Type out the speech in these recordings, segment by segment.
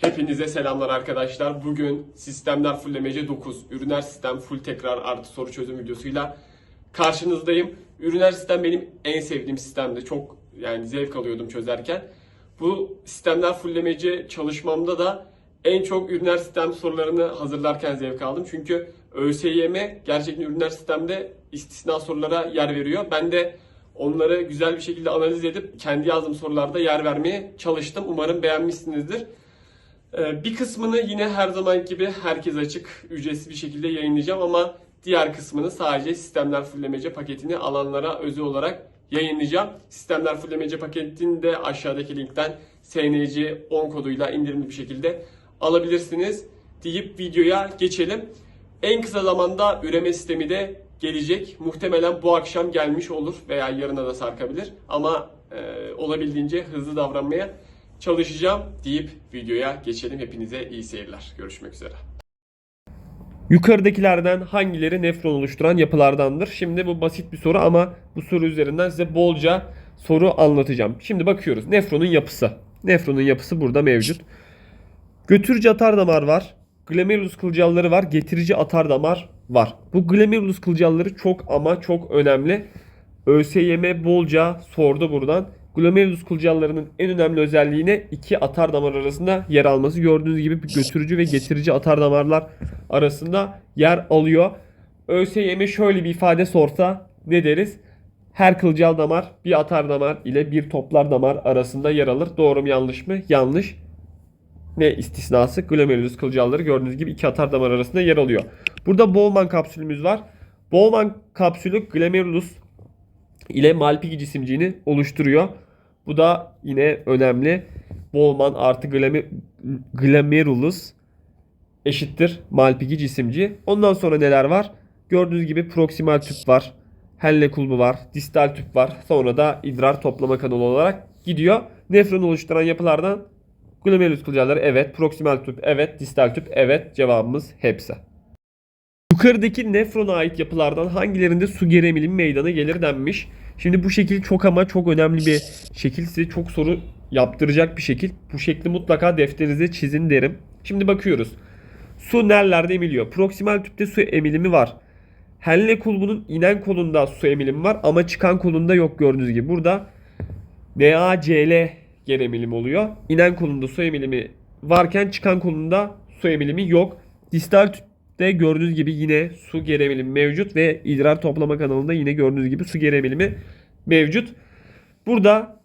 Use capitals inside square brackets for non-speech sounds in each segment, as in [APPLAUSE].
Hepinize selamlar arkadaşlar. Bugün sistemler fullemece 9, ürüner sistem full tekrar artı soru çözüm videosuyla karşınızdayım. Ürüner sistem benim en sevdiğim sistemdi. Çok yani zevk alıyordum çözerken. Bu sistemler fullemece çalışmamda da en çok ürüner sistem sorularını hazırlarken zevk aldım. Çünkü ÖSYM gerçekten ürüner sistemde istisna sorulara yer veriyor. Ben de onları güzel bir şekilde analiz edip kendi yazdığım sorularda yer vermeye çalıştım. Umarım beğenmişsinizdir. Ee, Bir kısmını yine her zaman gibi herkes açık, ücretsiz bir şekilde yayınlayacağım ama diğer kısmını sadece sistemler fullemece paketini alanlara özel olarak yayınlayacağım. Sistemler fullemece paketini de aşağıdaki linkten SNC 10 koduyla indirimli bir şekilde alabilirsiniz deyip videoya geçelim. En kısa zamanda üreme sistemi de gelecek. Muhtemelen bu akşam gelmiş olur veya yarına da sarkabilir. Ama e, olabildiğince hızlı davranmaya çalışacağım deyip videoya geçelim. Hepinize iyi seyirler. Görüşmek üzere. Yukarıdakilerden hangileri nefron oluşturan yapılardandır? Şimdi bu basit bir soru ama bu soru üzerinden size bolca soru anlatacağım. Şimdi bakıyoruz. Nefronun yapısı. Nefronun yapısı burada mevcut. Götürücü atardamar var. Glomerulus kılcalları var. Getirici atardamar var. Bu glomerulus kılcalları çok ama çok önemli. ÖSYM bolca sordu buradan. Glomerulus kılcallarının en önemli özelliğine iki atardamar arasında yer alması. Gördüğünüz gibi götürücü ve getirici atardamarlar arasında yer alıyor. ÖSYM şöyle bir ifade sorsa ne deriz? Her kılcal damar bir atardamar ile bir toplar damar arasında yer alır. Doğru mu yanlış mı? Yanlış ne istisnası? Glomerulus kılcalları gördüğünüz gibi iki atar damar arasında yer alıyor. Burada Bowman kapsülümüz var. Bowman kapsülü glomerulus ile Malpighi cisimciğini oluşturuyor. Bu da yine önemli. Bowman artı glomerulus eşittir Malpighi cisimci. Ondan sonra neler var? Gördüğünüz gibi proksimal tüp var. Henle kulbu var. Distal tüp var. Sonra da idrar toplama kanalı olarak gidiyor. Nefron oluşturan yapılardan Glomerulus kılcalları evet. Proksimal tüp evet. Distal tüp evet. Cevabımız hepsi. Yukarıdaki nefrona ait yapılardan hangilerinde su geri emilimi meydana gelir denmiş. Şimdi bu şekil çok ama çok önemli bir şekil. Size çok soru yaptıracak bir şekil. Bu şekli mutlaka defterinize çizin derim. Şimdi bakıyoruz. Su nerelerde emiliyor? Proksimal tüpte su emilimi var. Henle kulbunun inen kolunda su emilimi var ama çıkan kolunda yok gördüğünüz gibi. Burada NaCl geri emilimi oluyor. İnen kolunda su emilimi varken çıkan kolunda su emilimi yok. Distal tüpte gördüğünüz gibi yine su geri emilimi mevcut ve idrar toplama kanalında yine gördüğünüz gibi su geri emilimi mevcut. Burada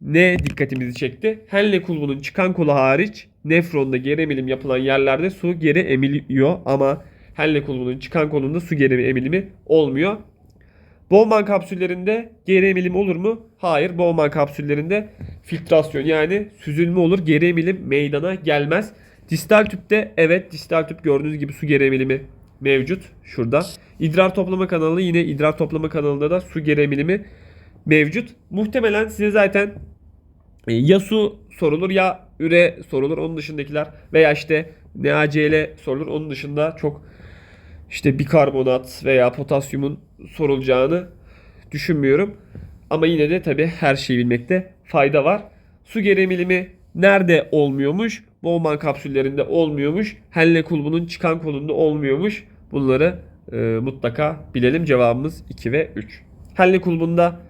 ne dikkatimizi çekti? Henle kulbunun çıkan kolu hariç nefronda geri emilim yapılan yerlerde su geri emiliyor ama Henle kulbunun çıkan kolunda su geri emilimi olmuyor. Bowman kapsüllerinde geri emilim olur mu? Hayır. Bowman kapsüllerinde filtrasyon yani süzülme olur. Geri emilim meydana gelmez. Distal tüpte evet distal tüp gördüğünüz gibi su geri emilimi mevcut şurada. İdrar toplama kanalı yine idrar toplama kanalında da su geri emilimi mevcut. Muhtemelen size zaten e, ya su sorulur ya üre sorulur. Onun dışındakiler veya işte NaCl sorulur. Onun dışında çok işte bikarbonat veya potasyumun sorulacağını düşünmüyorum. Ama yine de tabii her şeyi bilmekte fayda var. Su geri emilimi nerede olmuyormuş? Bowman kapsüllerinde olmuyormuş. Henle kulbunun çıkan kolunda olmuyormuş. Bunları e, mutlaka bilelim. Cevabımız 2 ve 3. Henle kulbunda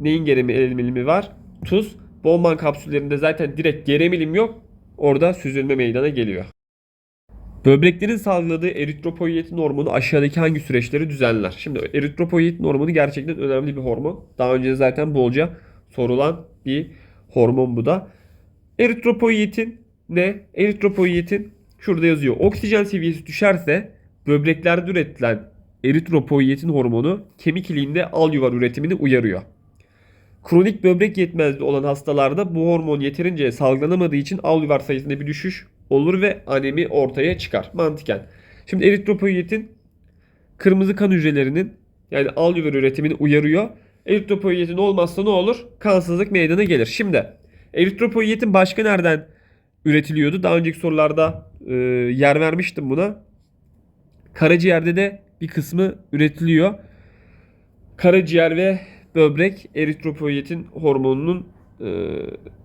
neyin geri emilimi var? Tuz. Bowman kapsüllerinde zaten direkt geri emilim yok. Orada süzülme meydana geliyor. Böbreklerin salgıladığı eritropoietin hormonu aşağıdaki hangi süreçleri düzenler? Şimdi eritropoietin hormonu gerçekten önemli bir hormon. Daha önce zaten bolca sorulan bir hormon bu da. Eritropoietin ne? Eritropoietin şurada yazıyor. Oksijen seviyesi düşerse böbreklerde üretilen eritropoietin hormonu kemik iliğinde alüvar üretimini uyarıyor. Kronik böbrek yetmezliği olan hastalarda bu hormon yeterince salgılanamadığı için alüvar sayısında bir düşüş olur ve anemi ortaya çıkar mantıken. Şimdi eritropoietin kırmızı kan hücrelerinin yani alüvar üretimini uyarıyor. Eritropoietin olmazsa ne olur? Kansızlık meydana gelir. Şimdi eritropoietin başka nereden üretiliyordu? Daha önceki sorularda e, yer vermiştim buna. Karaciğerde de bir kısmı üretiliyor. Karaciğer ve böbrek eritropoietin hormonunun e,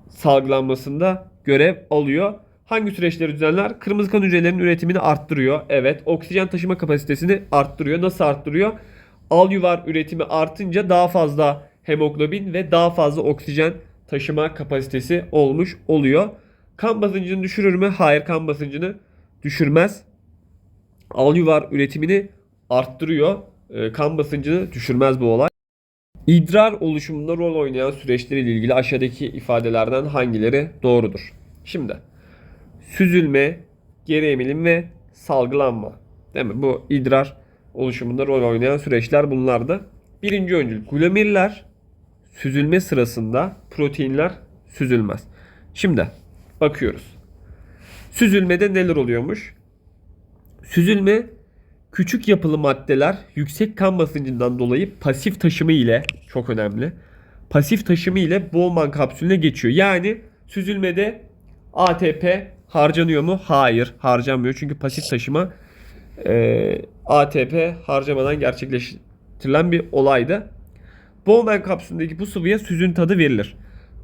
salgılanmasında görev alıyor. Hangi süreçleri düzenler? Kırmızı kan hücrelerinin üretimini arttırıyor. Evet. Oksijen taşıma kapasitesini arttırıyor. Nasıl arttırıyor? Alüvar üretimi artınca daha fazla hemoglobin ve daha fazla oksijen taşıma kapasitesi olmuş oluyor. Kan basıncını düşürür mü? Hayır kan basıncını düşürmez. Alüvar üretimini arttırıyor. Ee, kan basıncını düşürmez bu olay. İdrar oluşumunda rol oynayan süreçleriyle ilgili aşağıdaki ifadelerden hangileri doğrudur? Şimdi süzülme, geri emilim ve salgılanma. Değil mi? Bu idrar oluşumunda rol oynayan süreçler bunlardı. Birinci öncül glomerüler süzülme sırasında proteinler süzülmez. Şimdi bakıyoruz. Süzülmede neler oluyormuş? Süzülme küçük yapılı maddeler yüksek kan basıncından dolayı pasif taşımı ile çok önemli. Pasif taşımı ile Bowman kapsülüne geçiyor. Yani süzülmede ATP harcanıyor mu? Hayır, harcanmıyor. Çünkü pasif taşıma e, ATP harcamadan gerçekleştirilen bir olaydı. Bowman kapsülündeki bu sıvıya süzün tadı verilir.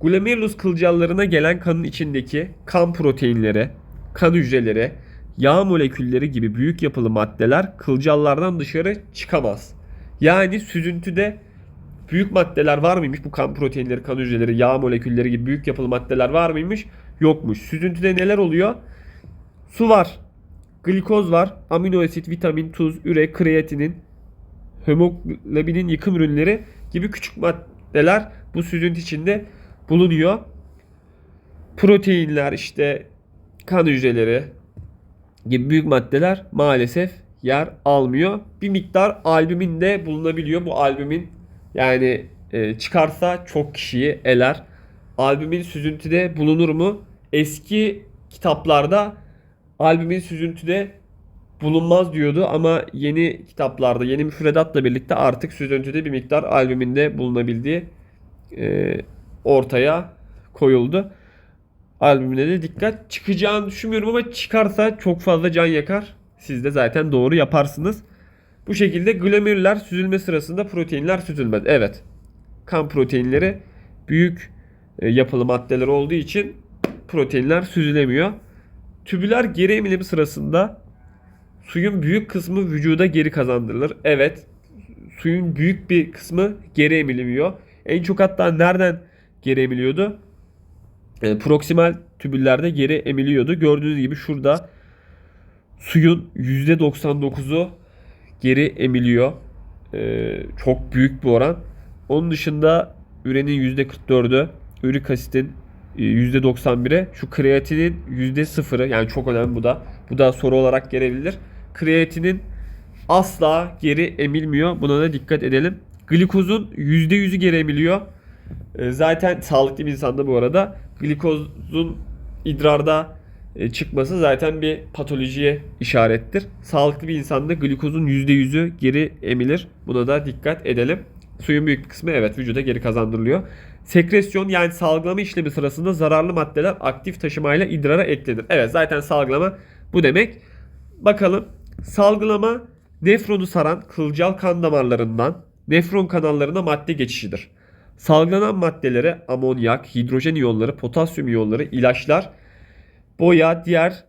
Glomerulus kılcallarına gelen kanın içindeki kan proteinleri, kan hücreleri, yağ molekülleri gibi büyük yapılı maddeler kılcallardan dışarı çıkamaz. Yani süzüntüde büyük maddeler var mıymış? Bu kan proteinleri, kan hücreleri, yağ molekülleri gibi büyük yapılı maddeler var mıymış? Yokmuş. Süzüntüde neler oluyor? Su var. Glikoz var. Amino asit, vitamin, tuz, üre, kreatinin, hemoglobinin yıkım ürünleri gibi küçük maddeler bu süzüntü içinde bulunuyor. Proteinler işte kan hücreleri gibi büyük maddeler maalesef yer almıyor. Bir miktar albümin de bulunabiliyor. Bu albümin yani e, çıkarsa çok kişiyi eler. Albümin süzüntüde bulunur mu? Eski kitaplarda albümin süzüntüde bulunmaz diyordu ama yeni kitaplarda, yeni müfredatla birlikte artık süzüntüde bir miktar albüminde bulunabildiği e, ortaya koyuldu. Albümüne de dikkat çıkacağını düşünmüyorum ama çıkarsa çok fazla can yakar. Siz de zaten doğru yaparsınız. Bu şekilde glomerüler süzülme sırasında proteinler süzülmez. Evet. Kan proteinleri büyük e, yapılı maddeler olduğu için proteinler süzülemiyor. Tübüler geri emilimi sırasında suyun büyük kısmı vücuda geri kazandırılır. Evet. Suyun büyük bir kısmı geri emilmiyor. En çok hatta nereden geri emiliyordu? E, proksimal tübüllerde geri emiliyordu. Gördüğünüz gibi şurada suyun %99'u geri emiliyor. E, çok büyük bir oran. Onun dışında ürenin %44'ü, ürik asitin e, %91'e, şu kreatinin %0'ı yani çok önemli bu da. Bu da soru olarak gelebilir. Kreatinin asla geri emilmiyor. Buna da dikkat edelim. Glikozun %100'ü geri emiliyor. E, Zaten [LAUGHS] sağlıklı bir insanda bu arada glikozun idrarda e, çıkması zaten bir patolojiye işarettir. Sağlıklı bir insanda glikozun %100'ü geri emilir. Buna da dikkat edelim. Suyun büyük bir kısmı evet vücuda geri kazandırılıyor. Sekresyon yani salgılama işlemi sırasında zararlı maddeler aktif taşımayla idrara eklenir. Evet zaten salgılama bu demek. Bakalım salgılama nefronu saran kılcal kan damarlarından nefron kanallarına madde geçişidir. Salgılanan maddelere amonyak, hidrojen iyonları, potasyum iyonları, ilaçlar, boya, diğer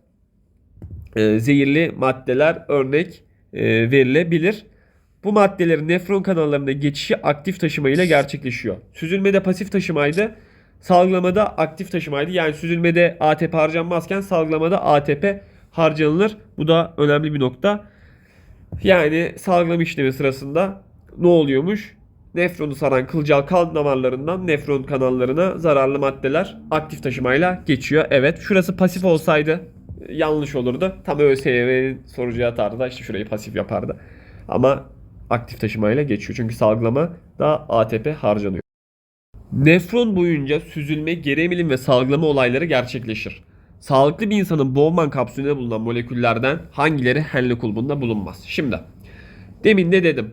e, zehirli maddeler örnek e, verilebilir. Bu maddelerin nefron kanallarına geçişi aktif taşıma ile gerçekleşiyor. Süzülmede pasif taşımaydı. Salgılamada aktif taşımaydı. Yani süzülmede ATP harcanmazken salgılamada ATP harcanılır. Bu da önemli bir nokta. Yani salgılama işlemi sırasında ne oluyormuş? Nefronu saran kılcal kan damarlarından nefron kanallarına zararlı maddeler aktif taşımayla geçiyor. Evet şurası pasif olsaydı e, yanlış olurdu. Tam ÖSYM'nin sorucu atardı da işte şurayı pasif yapardı. Ama aktif taşımayla geçiyor. Çünkü salgılama da ATP harcanıyor. Nefron boyunca süzülme, geri emilim ve salgılama olayları gerçekleşir. Sağlıklı bir insanın Bowman kapsülünde bulunan moleküllerden hangileri Henle kulbunda bulunmaz? Şimdi demin de dedim.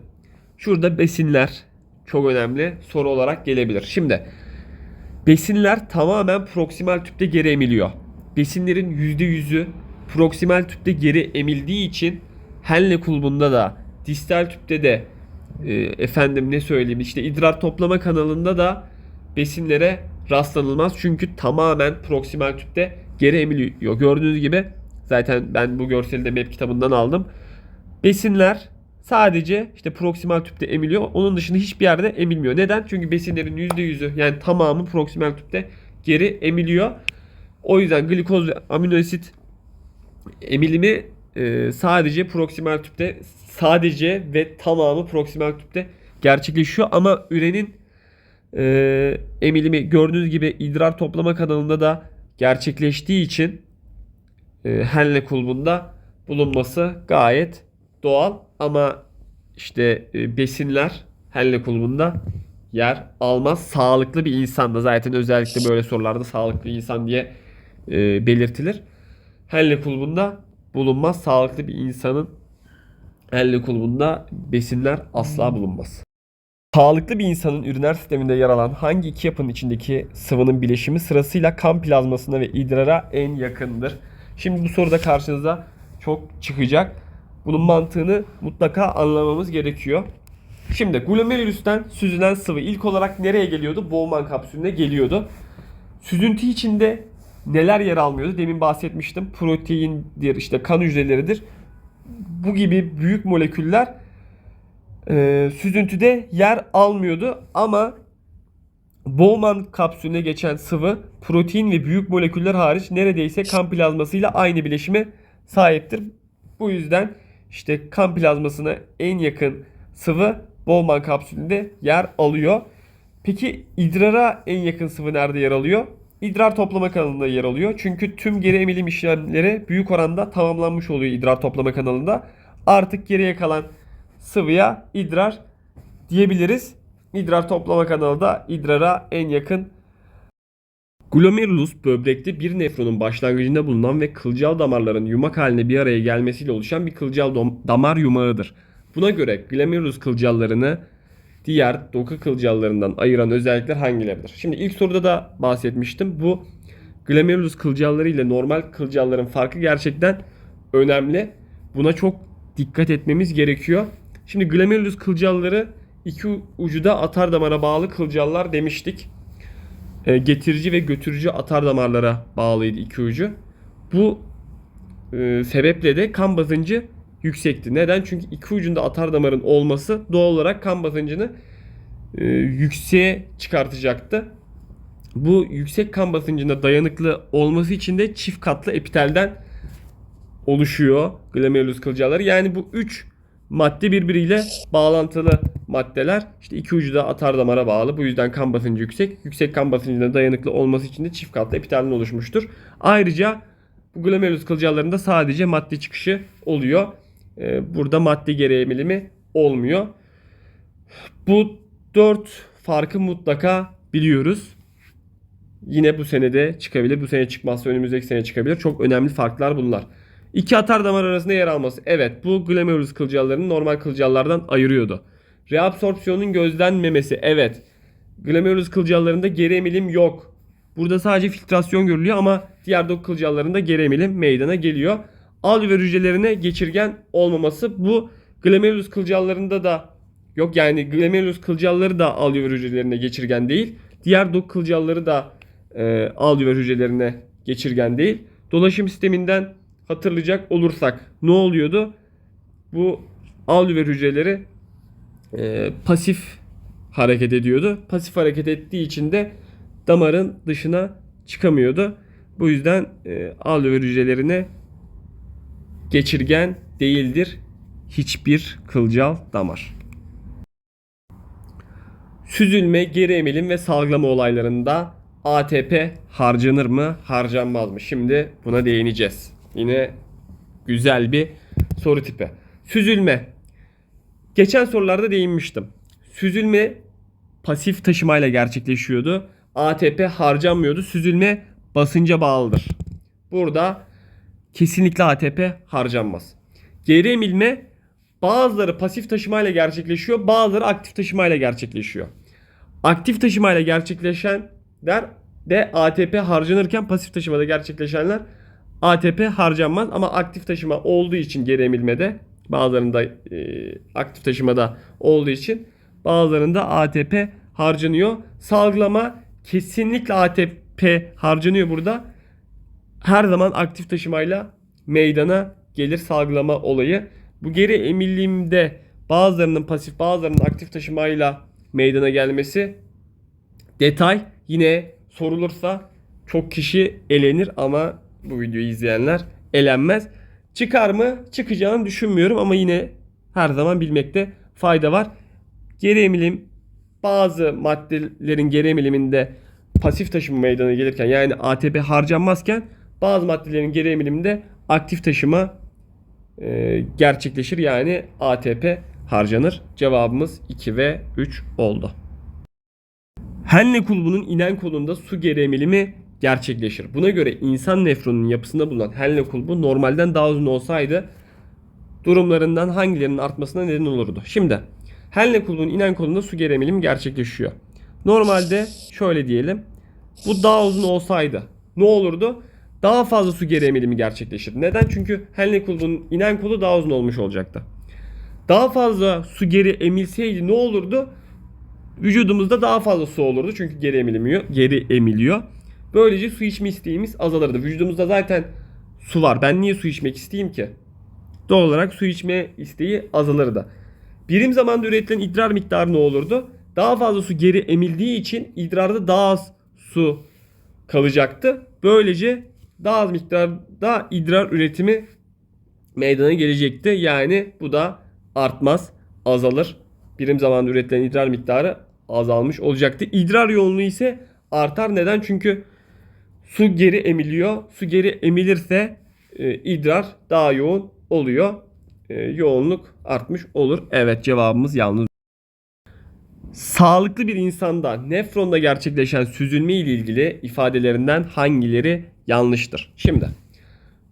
Şurada besinler çok önemli soru olarak gelebilir. Şimdi besinler tamamen proksimal tüpte geri emiliyor. Besinlerin %100'ü proksimal tüpte geri emildiği için Henle kulbunda da distal tüpte de e, efendim ne söyleyeyim işte idrar toplama kanalında da besinlere rastlanılmaz. Çünkü tamamen proksimal tüpte geri emiliyor. Gördüğünüz gibi zaten ben bu görseli de map kitabından aldım. Besinler sadece işte proksimal tüpte emiliyor. Onun dışında hiçbir yerde emilmiyor. Neden? Çünkü besinlerin %100'ü yani tamamı proksimal tüpte geri emiliyor. O yüzden glikoz ve amino asit emilimi e, sadece proksimal tüpte sadece ve tamamı proksimal tüpte gerçekleşiyor ama ürenin e, emilimi gördüğünüz gibi idrar toplama kanalında da gerçekleştiği için e, Henle kulbunda bulunması gayet doğal ama işte e, besinler Henle kulbunda yer almaz. Sağlıklı bir insan da zaten özellikle böyle sorularda sağlıklı insan diye e, belirtilir. Henle kulbunda bulunmaz. Sağlıklı bir insanın Henle kulbunda besinler asla bulunmaz. Sağlıklı bir insanın üriner sisteminde yer alan hangi iki yapının içindeki sıvının bileşimi sırasıyla kan plazmasına ve idrara en yakındır? Şimdi bu soruda karşınıza çok çıkacak. Bunun mantığını mutlaka anlamamız gerekiyor. Şimdi glomerülüsten süzülen sıvı ilk olarak nereye geliyordu? Bowman kapsülüne geliyordu. Süzüntü içinde neler yer almıyordu? Demin bahsetmiştim. Proteindir, işte kan hücreleridir. Bu gibi büyük moleküller e, süzüntüde yer almıyordu ama Bowman kapsülüne geçen sıvı protein ve büyük moleküller hariç neredeyse kan plazmasıyla aynı bileşime sahiptir. Bu yüzden işte kan plazmasına en yakın sıvı Bowman kapsülünde yer alıyor. Peki idrara en yakın sıvı nerede yer alıyor? İdrar toplama kanalında yer alıyor. Çünkü tüm geri emilim işlemleri büyük oranda tamamlanmış oluyor idrar toplama kanalında. Artık geriye kalan sıvıya idrar diyebiliriz. İdrar toplama kanalı da idrara en yakın. Glomerulus böbrekte bir nefronun başlangıcında bulunan ve kılcal damarların yumak haline bir araya gelmesiyle oluşan bir kılcal damar yumağıdır. Buna göre glomerulus kılcallarını diğer doku kılcallarından ayıran özellikler hangileridir? Şimdi ilk soruda da bahsetmiştim. Bu glomerulus kılcalları ile normal kılcalların farkı gerçekten önemli. Buna çok dikkat etmemiz gerekiyor. Şimdi glomerulus kılcalları iki ucu da atar damara bağlı kılcallar demiştik. E, getirici ve götürücü atar damarlara bağlıydı iki ucu. Bu e, sebeple de kan basıncı yüksekti. Neden? Çünkü iki ucunda atar damarın olması doğal olarak kan basıncını e, yükseğe çıkartacaktı. Bu yüksek kan basıncına dayanıklı olması için de çift katlı epitelden oluşuyor glomerulus kılcalları. Yani bu üç madde birbiriyle bağlantılı maddeler. İşte iki ucu da atar damara bağlı. Bu yüzden kan basıncı yüksek. Yüksek kan basıncına dayanıklı olması için de çift katlı epitelden oluşmuştur. Ayrıca bu glomerulus kılcallarında sadece madde çıkışı oluyor. Ee, Burada madde geri emilimi olmuyor. Bu dört farkı mutlaka biliyoruz. Yine bu senede çıkabilir. Bu sene çıkmazsa önümüzdeki sene çıkabilir. Çok önemli farklar bunlar. İki atar damar arasında yer alması. Evet bu glomerulus kılcallarını normal kılcallardan ayırıyordu. Reabsorpsiyonun gözlenmemesi. Evet. Glomerulus kılcallarında geri emilim yok. Burada sadece filtrasyon görülüyor ama diğer doku kılcallarında geri emilim meydana geliyor. Alveol hücrelerine geçirgen olmaması bu glomerulus kılcallarında da yok yani glomerulus kılcalları da alveol hücrelerine geçirgen değil. Diğer doku kılcalları da e, alveol hücrelerine geçirgen değil. Dolaşım sisteminden hatırlayacak olursak ne oluyordu? Bu alveol hücreleri e, pasif hareket ediyordu. Pasif hareket ettiği için de damarın dışına çıkamıyordu. Bu yüzden e, alveol hücrelerine geçirgen değildir hiçbir kılcal damar. Süzülme, geri emilim ve salgılama olaylarında ATP harcanır mı, harcanmaz mı? Şimdi buna değineceğiz. Yine güzel bir soru tipi. Süzülme. Geçen sorularda değinmiştim. Süzülme pasif taşımayla gerçekleşiyordu. ATP harcanmıyordu. Süzülme basınca bağlıdır. Burada kesinlikle ATP harcanmaz. Geri emilme bazıları pasif taşımayla gerçekleşiyor, bazıları aktif taşımayla gerçekleşiyor. Aktif taşımayla gerçekleşenler de ATP harcanırken pasif taşımada gerçekleşenler ATP harcanmaz ama aktif taşıma olduğu için geri emilmede bazılarında e, aktif taşımada olduğu için bazılarında ATP harcanıyor. Salgılama kesinlikle ATP harcanıyor burada. her zaman aktif taşımayla meydana gelir salgılama olayı. Bu geri emilimde bazılarının pasif bazılarının aktif taşımayla meydana gelmesi detay yine sorulursa çok kişi elenir ama bu videoyu izleyenler elenmez. Çıkar mı? Çıkacağını düşünmüyorum ama yine her zaman bilmekte fayda var. Geri emilim bazı maddelerin geri emiliminde pasif taşıma meydana gelirken yani ATP harcanmazken bazı maddelerin geri emiliminde aktif taşıma e, gerçekleşir. Yani ATP harcanır. Cevabımız 2 ve 3 oldu. Henle kulbunun inen kolunda su geri emilimi gerçekleşir. Buna göre insan nefronunun yapısında bulunan Henle kulbu normalden daha uzun olsaydı durumlarından hangilerinin artmasına neden olurdu? Şimdi Henle kulbunun inen kolunda su geri emilimi gerçekleşiyor. Normalde şöyle diyelim. Bu daha uzun olsaydı ne olurdu? Daha fazla su geri emilimi gerçekleşir. Neden? Çünkü Henle kulbunun inen kolu daha uzun olmuş olacaktı. Daha fazla su geri emilseydi ne olurdu? Vücudumuzda daha fazla su olurdu çünkü geri emilmiyor, geri emiliyor. Böylece su içme isteğimiz azalırdı. Vücudumuzda zaten su var. Ben niye su içmek isteyeyim ki? Doğal olarak su içme isteği azalırdı. Birim zamanda üretilen idrar miktarı ne olurdu? Daha fazla su geri emildiği için idrarda daha az su kalacaktı. Böylece daha az miktarda idrar üretimi meydana gelecekti. Yani bu da artmaz, azalır. Birim zamanda üretilen idrar miktarı azalmış olacaktı. İdrar yoğunluğu ise artar. Neden? Çünkü su geri emiliyor. Su geri emilirse e, idrar daha yoğun oluyor. E, yoğunluk artmış olur. Evet cevabımız yalnız. Sağlıklı bir insanda nefronda gerçekleşen süzülme ile ilgili ifadelerinden hangileri yanlıştır? Şimdi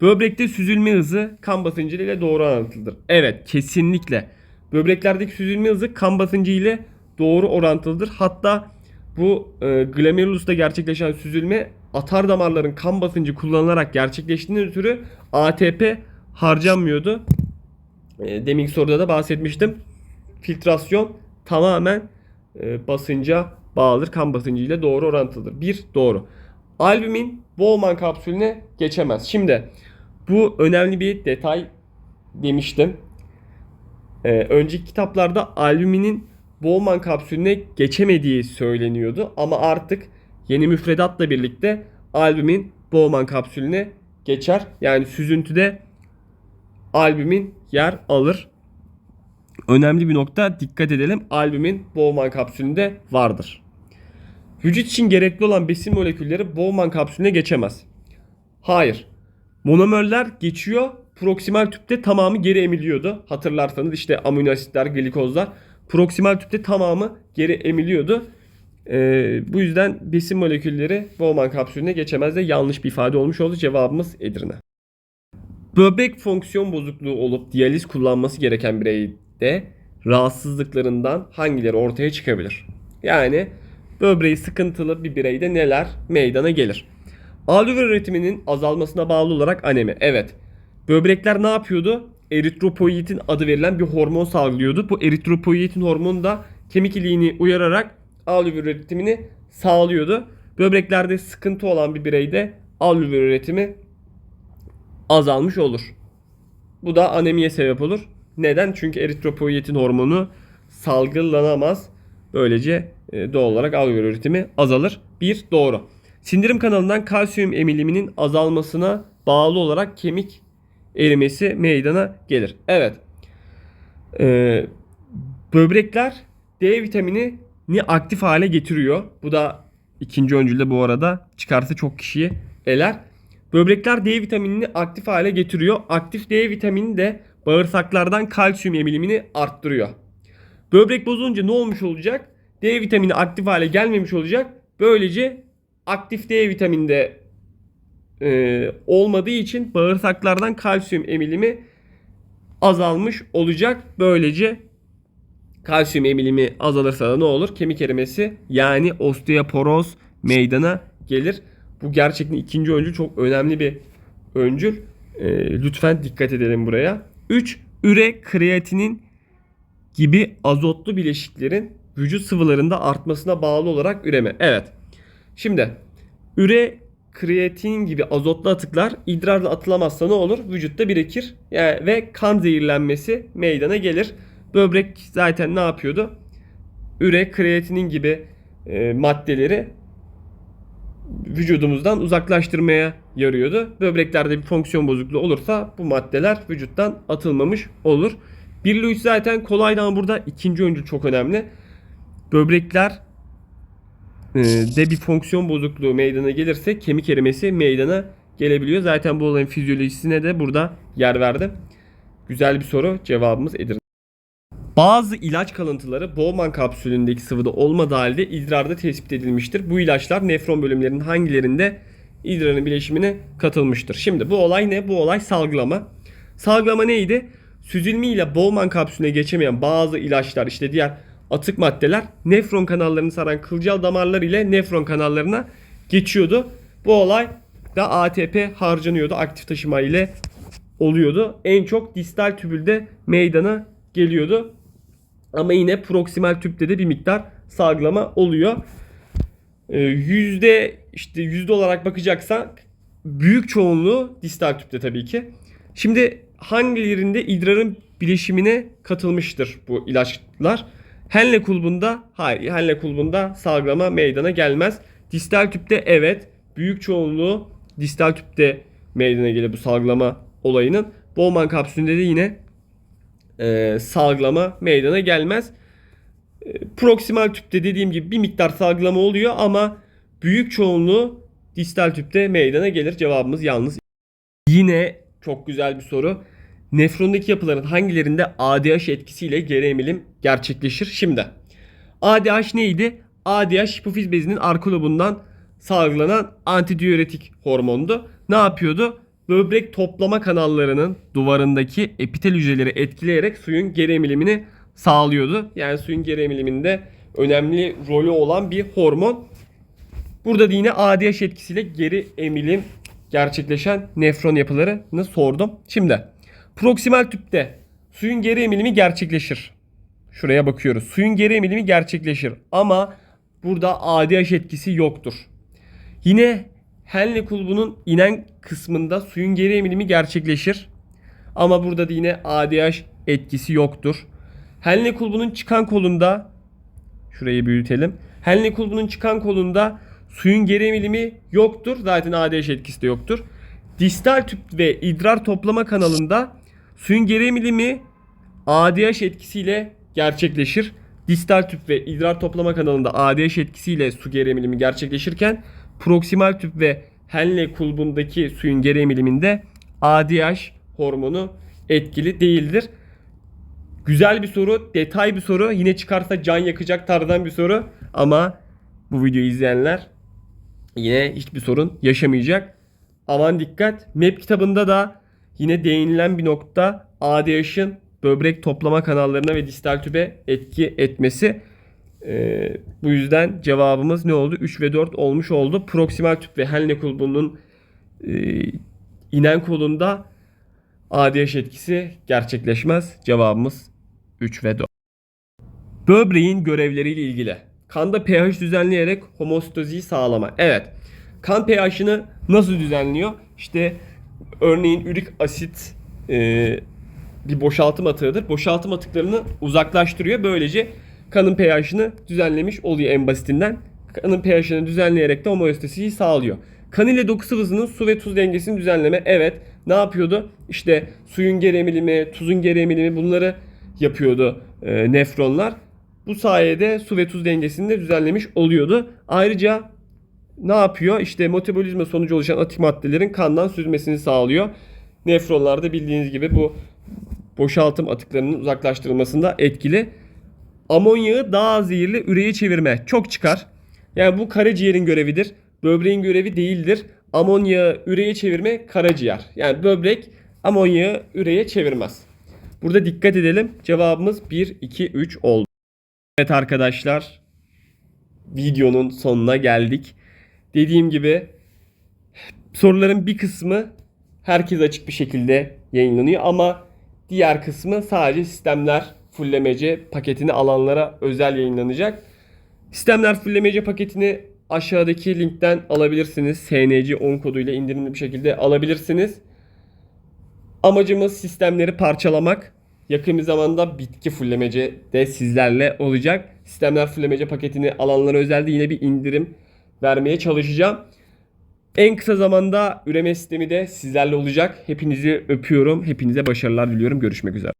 böbrekte süzülme hızı kan basıncı ile doğru orantılıdır. Evet kesinlikle. Böbreklerdeki süzülme hızı kan basıncı ile doğru orantılıdır. Hatta bu e, glomerulusta gerçekleşen süzülme atar damarların kan basıncı kullanılarak gerçekleştiğinden ötürü ATP harcanmıyordu. E, deminki soruda da bahsetmiştim. Filtrasyon tamamen e, basınca bağlıdır. Kan basıncı ile doğru orantılıdır. Bir doğru. Albümin Bowman kapsülüne geçemez. Şimdi bu önemli bir detay demiştim. Ee, önceki kitaplarda albüminin Bowman kapsülüne geçemediği söyleniyordu. Ama artık yeni müfredatla birlikte albümin Bowman kapsülüne geçer. Yani süzüntüde albümin yer alır. Önemli bir nokta dikkat edelim. Albümin Bowman kapsülünde vardır. Vücut için gerekli olan besin molekülleri Bowman kapsülüne geçemez. Hayır. Monomerler geçiyor. Proksimal tüpte tamamı geri emiliyordu. Hatırlarsanız işte amino asitler, glikozlar. Proksimal tüpte tamamı geri emiliyordu. Ee, bu yüzden besin molekülleri Bowman kapsülüne geçemez de yanlış bir ifade olmuş oldu. Cevabımız Edirne. Böbrek fonksiyon bozukluğu olup diyaliz kullanması gereken bireyde rahatsızlıklarından hangileri ortaya çıkabilir? Yani böbreği sıkıntılı bir bireyde neler meydana gelir? Alüvyol üretiminin azalmasına bağlı olarak anemi. Evet. Böbrekler ne yapıyordu? Eritropoietin adı verilen bir hormon salgılıyordu. Bu eritropoietin hormonu da kemik iliğini uyararak alüvyol üretimini sağlıyordu. Böbreklerde sıkıntı olan bir bireyde alüvyol üretimi azalmış olur. Bu da anemiye sebep olur. Neden? Çünkü eritropoietin hormonu salgılanamaz. Böylece e, doğal olarak alüvyol üretimi azalır. Bir doğru. Sindirim kanalından kalsiyum emiliminin azalmasına bağlı olarak kemik erimesi meydana gelir. Evet. Ee, böbrekler D vitamini ni aktif hale getiriyor. Bu da ikinci öncülde bu arada çıkarsa çok kişiyi eler. Böbrekler D vitaminini aktif hale getiriyor. Aktif D vitamini de bağırsaklardan kalsiyum emilimini arttırıyor. Böbrek bozulunca ne olmuş olacak? D vitamini aktif hale gelmemiş olacak. Böylece aktif D vitaminde e, olmadığı için bağırsaklardan kalsiyum emilimi azalmış olacak. Böylece kalsiyum emilimi azalırsa da ne olur? Kemik erimesi yani osteoporoz meydana gelir. Bu gerçekten ikinci öncül çok önemli bir öncül. E, lütfen dikkat edelim buraya. 3. Üre, kreatinin gibi azotlu bileşiklerin vücut sıvılarında artmasına bağlı olarak üreme. Evet. Şimdi üre kreatin gibi azotlu atıklar idrarla atılamazsa ne olur? Vücutta birikir yani ve kan zehirlenmesi meydana gelir. Böbrek zaten ne yapıyordu? Üre, kreatinin gibi e, maddeleri vücudumuzdan uzaklaştırmaya yarıyordu. Böbreklerde bir fonksiyon bozukluğu olursa bu maddeler vücuttan atılmamış olur. 1 ile 3 zaten kolaydı ama burada ikinci öncül çok önemli. Böbrekler e, de bir fonksiyon bozukluğu meydana gelirse kemik erimesi meydana gelebiliyor. Zaten bu olayın fizyolojisine de burada yer verdim. Güzel bir soru. Cevabımız Edirne. Bazı ilaç kalıntıları Bowman kapsülündeki sıvıda olmadığı halde idrarda tespit edilmiştir. Bu ilaçlar nefron bölümlerinin hangilerinde idrarın bileşimine katılmıştır. Şimdi bu olay ne? Bu olay salgılama. Salgılama neydi? Süzülme ile Bowman kapsülüne geçemeyen bazı ilaçlar işte diğer atık maddeler nefron kanallarını saran kılcal damarlar ile nefron kanallarına geçiyordu. Bu olay da ATP harcanıyordu. Aktif taşıma ile oluyordu. En çok distal tübülde meydana geliyordu. Ama yine proksimal tüpte de bir miktar salgılama oluyor. Ee, yüzde işte yüzde olarak bakacaksak büyük çoğunluğu distal tüpte tabii ki. Şimdi hangilerinde idrarın bileşimine katılmıştır bu ilaçlar? Henle kulbunda hayır. Henle kulbunda salgılama meydana gelmez. Distal tüpte evet. Büyük çoğunluğu distal tüpte meydana gelir bu salgılama olayının. Bowman kapsülünde de yine e, salgılama meydana gelmez. E, proksimal tüpte dediğim gibi bir miktar salgılama oluyor ama büyük çoğunluğu distal tüpte meydana gelir. Cevabımız yalnız. Yine çok güzel bir soru. Nefrondaki yapıların hangilerinde ADH etkisiyle geri emilim gerçekleşir? Şimdi ADH neydi? ADH hipofiz bezinin arka lobundan salgılanan antidiüretik hormondu. Ne yapıyordu? Böbrek toplama kanallarının duvarındaki epitel hücreleri etkileyerek suyun geri emilimini sağlıyordu. Yani suyun geri emiliminde önemli rolü olan bir hormon. Burada da yine ADH etkisiyle geri emilim gerçekleşen nefron yapılarını sordum. Şimdi proksimal tüpte suyun geri emilimi gerçekleşir. Şuraya bakıyoruz. Suyun geri emilimi gerçekleşir ama burada ADH etkisi yoktur. Yine Henle kulbunun inen kısmında suyun geri emilimi gerçekleşir. Ama burada da yine ADH etkisi yoktur. Henle kulbunun çıkan kolunda şurayı büyütelim. Henle kulbunun çıkan kolunda suyun geri emilimi yoktur. Zaten ADH etkisi de yoktur. Distal tüp ve idrar toplama kanalında suyun geri emilimi ADH etkisiyle gerçekleşir. Distal tüp ve idrar toplama kanalında ADH etkisiyle su geri emilimi gerçekleşirken proksimal tüp ve Henle kulbundaki suyun geri emiliminde ADH hormonu etkili değildir. Güzel bir soru, detay bir soru. Yine çıkarsa can yakacak tarzdan bir soru. Ama bu videoyu izleyenler yine hiçbir sorun yaşamayacak. Aman dikkat. MEP kitabında da yine değinilen bir nokta ADH'ın böbrek toplama kanallarına ve distal tübe etki etmesi. Ee, bu yüzden cevabımız ne oldu? 3 ve 4 olmuş oldu. Proksimal tüp ve Henle kulbunun e, inen kolunda ADH etkisi gerçekleşmez. Cevabımız 3 ve 4. Böbreğin görevleriyle ilgili. Kanda pH düzenleyerek homostaziyi sağlama. Evet. Kan pH'ını nasıl düzenliyor? İşte örneğin ürik asit e, bir boşaltım atığıdır. Boşaltım atıklarını uzaklaştırıyor. Böylece kanın pH'ını düzenlemiş oluyor en basitinden. Kanın pH'ını düzenleyerek de homeostaziyi sağlıyor. Kan ile doku sıvısının su ve tuz dengesini düzenleme. Evet. Ne yapıyordu? İşte suyun geri emilimi, tuzun geri emilimi bunları yapıyordu e, nefronlar. Bu sayede su ve tuz dengesini de düzenlemiş oluyordu. Ayrıca ne yapıyor? İşte metabolizma sonucu oluşan atik maddelerin kandan süzmesini sağlıyor. Nefronlarda bildiğiniz gibi bu boşaltım atıklarının uzaklaştırılmasında etkili. Amonyağı daha zehirli üreye çevirme. Çok çıkar. Yani bu karaciğerin görevidir. Böbreğin görevi değildir. Amonyağı üreye çevirme karaciğer. Yani böbrek amonyağı üreye çevirmez. Burada dikkat edelim. Cevabımız 1, 2, 3 oldu. Evet arkadaşlar. Videonun sonuna geldik. Dediğim gibi soruların bir kısmı herkes açık bir şekilde yayınlanıyor ama diğer kısmı sadece sistemler fullemece paketini alanlara özel yayınlanacak. Sistemler fullemece paketini aşağıdaki linkten alabilirsiniz. SNC 10 koduyla indirimli bir şekilde alabilirsiniz. Amacımız sistemleri parçalamak. Yakın bir zamanda bitki fullemece de sizlerle olacak. Sistemler fullemece paketini alanlara özel yine bir indirim vermeye çalışacağım. En kısa zamanda üreme sistemi de sizlerle olacak. Hepinizi öpüyorum. Hepinize başarılar diliyorum. Görüşmek üzere.